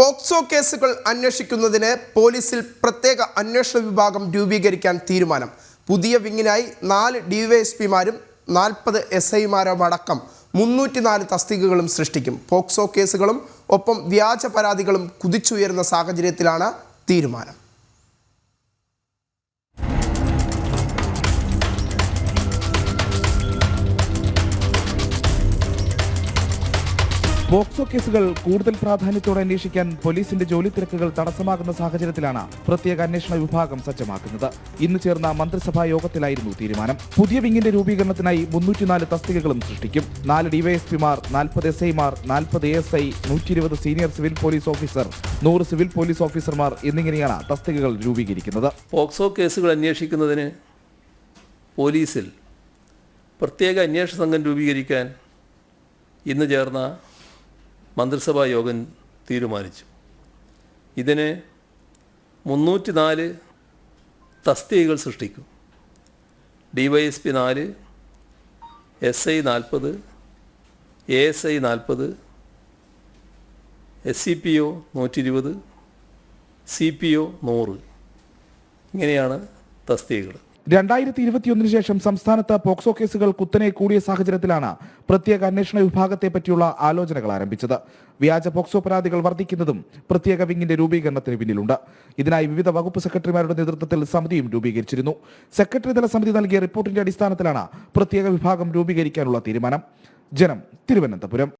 POCSO കേസുകൾ അന്വേഷിക്കുന്നതിന് പോലീസിൽ പ്രത്യേക അന്വേഷണ വിഭാഗം രൂപീകരിക്കാൻ തീരുമാനം. പുതിയ വിങ്ങിനായി നാല് ഡിവൈഎസ്പിമാരും നാൽപ്പത് എസ് ഐമാരും അടക്കം മുന്നൂറ്റിനാല് തസ്തികകളും സൃഷ്ടിക്കും. പോക്സോ കേസുകളും ഒപ്പം വ്യാജ പരാതികളും കുതിച്ചുയരുന്ന സാഹചര്യത്തിലാണ് തീരുമാനം. പോക്സോ കേസുകൾ കൂടുതൽ പ്രാധാന്യത്തോടെ അന്വേഷിക്കാൻ പോലീസിന്റെ ജോലി തിരക്കുകൾ തടസ്സമാകുന്ന സാഹചര്യത്തിലാണ് പ്രത്യേക അന്വേഷണ വിഭാഗം സജ്ജമാക്കുന്നത്. ഇന്ന് ചേർന്ന മന്ത്രിസഭാ യോഗത്തിലായിരുന്നു തീരുമാനം. പുതിയ വിങ്ങിന്റെ രൂപീകരണത്തിനായി മുന്നൂറ്റിനാല് തസ്തികകളും സൃഷ്ടിക്കും. നാല് ഡിവൈഎസ്പിമാർ നാൽപ്പത് എസ് ഐമാർ നാൽപ്പത് എ എസ് ഐ നൂറ്റി ഇരുപത് സീനിയർ സിവിൽ പോലീസ് ഓഫീസർ നൂറ് സിവിൽ പോലീസ് ഓഫീസർമാർ എന്നിങ്ങനെയാണ് തസ്തികകൾ രൂപീകരിക്കുന്നത്. പോക്സോ കേസുകൾ അന്വേഷിക്കുന്നതിന് പോലീസിൽ പ്രത്യേക അന്വേഷണ സംഘം രൂപീകരിക്കാൻ ഇന്ന് ചേർന്ന മന്ത്രിസഭാ യോഗം തീരുമാനിച്ചു. ഇതിന് മുന്നൂറ്റി നാല് തസ്തികകൾ സൃഷ്ടിക്കും. ഡി വൈ എസ് പി നാല് എസ് ഐ നാൽപ്പത് എ എസ് ഐ നാൽപ്പത് എസ് സി പി ഒ നൂറ്റി ഇരുപത് സി പി ഒ നൂറ്. ഇങ്ങനെയാണ് തസ്തികകൾ. രണ്ടായിരത്തി ഇരുപത്തിയൊന്നിന് ശേഷം സംസ്ഥാനത്ത് പോക്സോ കേസുകൾ കുത്തനെ കൂടിയ സാഹചര്യത്തിലാണ് പ്രത്യേക അന്വേഷണ വിഭാഗത്തെ പറ്റിയുള്ള ആലോചനകൾ ആരംഭിച്ചത്. വ്യാജ പോക്സോ പരാതികൾ വർദ്ധിക്കുന്നതും പ്രത്യേക വിങ്ങിന്റെ രൂപീകരണത്തിന് പിന്നിലുണ്ട്. ഇതിനായി വിവിധ വകുപ്പ് സെക്രട്ടറിമാരുടെ നേതൃത്വത്തിൽ സമിതിയും രൂപീകരിച്ചിരുന്നു. സെക്രട്ടറി തല സമിതി നൽകിയ റിപ്പോർട്ടിന്റെ അടിസ്ഥാനത്തിലാണ് പ്രത്യേക വിഭാഗം രൂപീകരിക്കാനുള്ള തീരുമാനം. ജനം തിരുവനന്തപുരം.